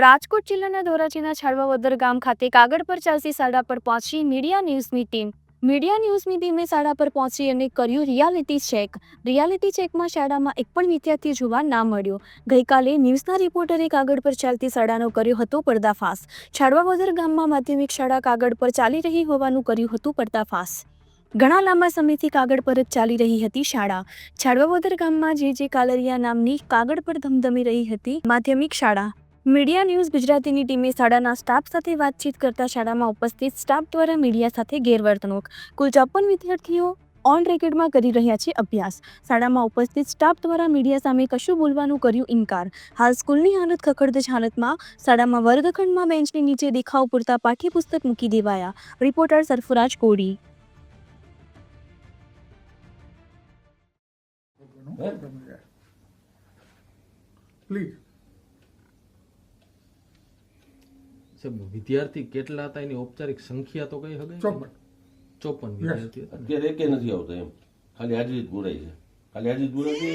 રાજકોટ જિલ્લાના ધોરાજીના છાળવાવદર ગામ ખાતે કાગળ પર ચાલતી શાળા પર પહોંચી મીડિયા ન્યૂઝની ટીમ. મીડિયા ન્યૂઝની ટીમે શાળા પર પહોંચી અને કર્યું રિયાલિટી ચેક. રિયાલિટી ચેકમાં શાળામાં એક પણ વિદ્યાર્થી જોવા ના મળ્યો. ગઈકાલે ન્યૂઝના રિપોર્ટરે કાગળ પર ચાલતી શાળાનો કર્યો હતો પર્દાફાશ. છાળવાવદર ગામમાં માધ્યમિક શાળા કાગળ પર ચાલી રહી હોવાનું કર્યું હતું પર્દાફાશ. ઘણા લાંબા સમયથી કાગળ પર જ ચાલી રહી હતી શાળા. છાડવાવદર ગામમાં જે જે કાલરિયા નામની કાગળ પર ધમધમી રહી હતી માધ્યમિક શાળા. મીડિયા ન્યૂઝ ગુજરાતીની ટીમે શાળાના સ્ટાફ સાથે વાતચીત કરતા શાળામાં ઉપસ્થિત સ્ટાફ દ્વારા મીડિયા સાથે ગેરવર્તણૂક. કુલ ચોપન વિદ્યાર્થીઓ ઓન રેકેડમાં કરી રહ્યા છે અભ્યાસ. શાળામાં ઉપસ્થિત સ્ટાફ દ્વારા મીડિયા સામે કશું બોલવાનું કર્યું ઇનકાર. હાલ સ્કૂલની હાલત ખખડદજ હાલતમાં શાળામાં વર્ગખંડમાં બેન્ચની નીચે દેખાવ પૂરતા પાઠ્યપુસ્તક મૂકી દેવાયા. રિપોર્ટર સરફરાજ કોડી પ્લીઝ સાહેબ વિદ્યાર્થી કેટલા હતા એની ઔપચારિક સંખ્યા તો કઈ હવે ચોપન. ચોપન વિદ્યાર્થી હતા અત્યારે એકે નથી આવતો એમ. ખાલી હાજરી જ બોલાય છે. ખાલી હાજરી જ બોલાય છે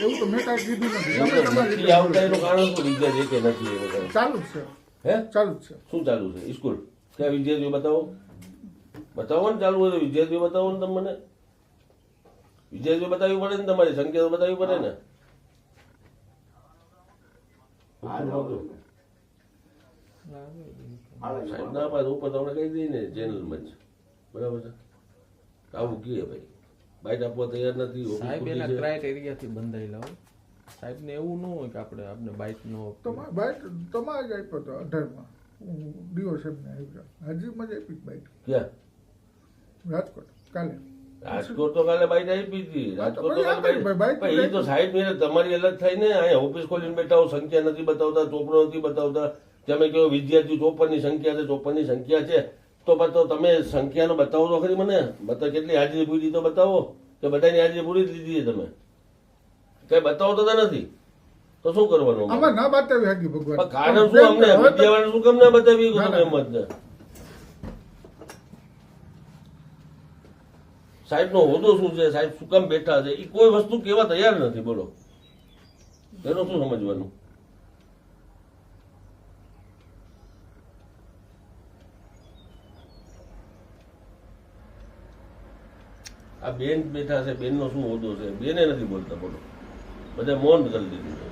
એવું તો મેં કાંઈ કીધું નથી. નથી. આવતા એનું કારણ શું? વિદ્યાર્થી એકે નથી એનું ચાલુ છે. હે? ચાલુ છે. શું ચાલુ છે? સ્કૂલ. ક્યાં વિદ્યાર્થીઓ બતાવો? બતાવો ને ચાલુ હોય તો વિદ્યાર્થીઓ બતાવો ને તમને. મને વિદ્યાર્થીઓ બતાવવી પડે ને તમારી. સંખ્યા તો બતાવવી પડે ને. સાહેબ ના પાડે ઉપર તમને કહી દઈ ને ચેનલમાં જ. બરાબર છે? આવું કીએ ભાઈ. બાઇટ આપવા તૈયાર નથી સાહેબ એના ક્રાઇટેરિયાથી બંધાયેલા હોય સાહેબ એવું ન હોય કે આપણે આપણે બાઇક નો તમારે બાઇક તમારે જ આપ્યો હતો અઢારમાં. હું ડીઓ સાહેબને આવ્યો હાજીમાં જ આપી બાઇક ક્યાં? રાજકોટ કાલે. રાજકોટ તો કાલે બાઈટ આપી હતી. રાજકોટ તો કાલે બાઈટ- બાઈટ એ તો તમારી અલગ થાય ને. અહીંયા ઓફિસ ખોલીને બેઠા સંખ્યા નથી બતાવતા ચોપડો નથી બતાવતા. તમે કહો વિદ્યાર્થીઓ ચોપનની સંખ્યા છે ચોપનની સંખ્યા છે. તો બતાવો તમે સંખ્યાનો બતાવો તો ખરી મને. બતાવો કેટલી હાજરી પૂરી તો બતાવો. કે બધાની હાજરી પૂરી જ લીધી છે તમે. કઈ બતાવો તો નથી. તો શું કરવાનું? આમાં ના બતાવી હાકી ભગવાન. કારણ શું અમને? હવે શું કેમ ના બતાવી? તમે એમ જ સાહેબ નો હોદો શું છે? સાહેબ શું કામ બેઠા છે? એ કોઈ વસ્તુ કેવા તૈયાર નથી બોલો. એનું શું સમજવાનું? આ બેન બેઠા છે બેનનો શું હોદો છે? બેને નથી બોલતા બોલો. બધા મૌન કરી દીધું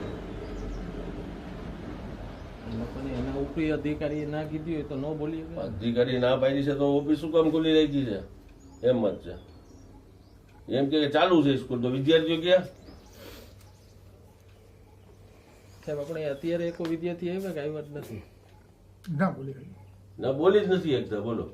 અધિકારીએ ના કીધી હોય તો ન બોલી અધિકારી ના પાડી છે તો ઓફિસ શું કામ ખુલ્લી રાખી છે? એમ જ છે. એમ કે ચાલુ છે સ્કૂલ. તો વિદ્યાર્થીઓ ક્યાં? સાહેબ આપણે અત્યારે એક વિદ્યાર્થી આવ્યા કે આવ્યા જ નથી? ના બોલી ના બોલી જ નથી એકતા બોલો.